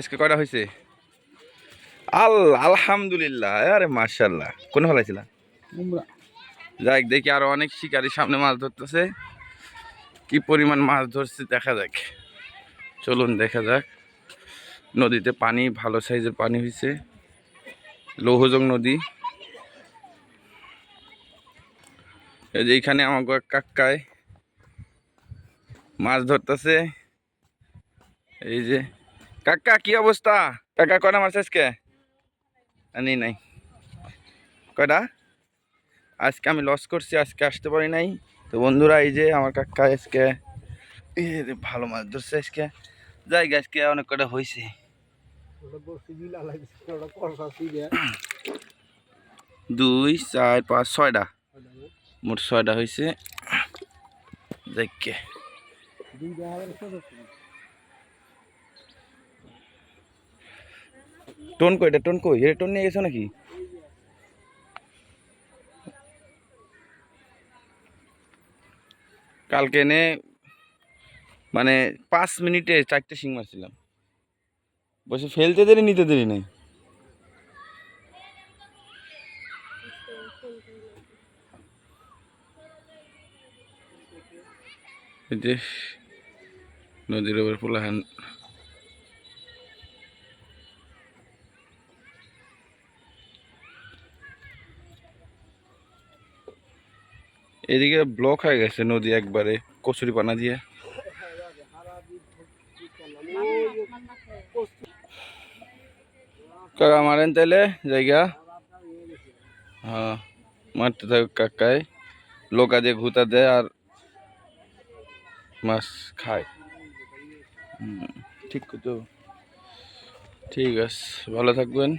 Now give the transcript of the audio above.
আজকে কয়টা হয়েছে? আল আলহামদুলিল্লাহ আরে মার্শাল্লাহ কোন ফেলাইছিল? যাক দেখি আরও অনেক শিকারি সামনে মাছ ধরতেছে। কি পরিমাণ মাছ ধরছে দেখা যাক। চলুন দেখা যাক। নদীতে পানি ভালো সাইজের পানি হয়েছে লৌহজং নদী। এই যে এখানে আমার কাকায় মাছ ধরতেছে। এই যে কাকা, কি অবস্থা? কাকা, কয়টা মাছ আজকে? আনি নাই কয়টা? আজকে আমি লস করছি, আজকে আসতে পারি নাই। তো বন্ধুরা, এই যে আমার কাকা আজকে ভালো মাছ ধরছে আজকে। জায়গা আজকে অনেক কটা হয়েছে। দুই, চার, পাঁচ, ছয়টা। মোট ছয়টা হয়েছে। দেখকে টোন কই, এটা টোন কই? এটা টোন নিয়ে গেছো নাকি? কালকে এনে মানে পাঁচ মিনিটে চারটে শিং মারছিলাম। বসে ফেলতে দেরি, নিতে দেরি নেই। নদীর ওপর পোলাহান। এদিকে ব্লক হয়ে গেছে নদী একবারে কচুরি পানা দিয়ে। কাকা মারেন তাহলে জায়গা। হ্যাঁ মারতে থাকুক কাকায় লোকা দিয়ে ঘুতা দেয় আর মাছ খায়। ঠিক তো। ঠিক আছে, ভালো থাকবেন।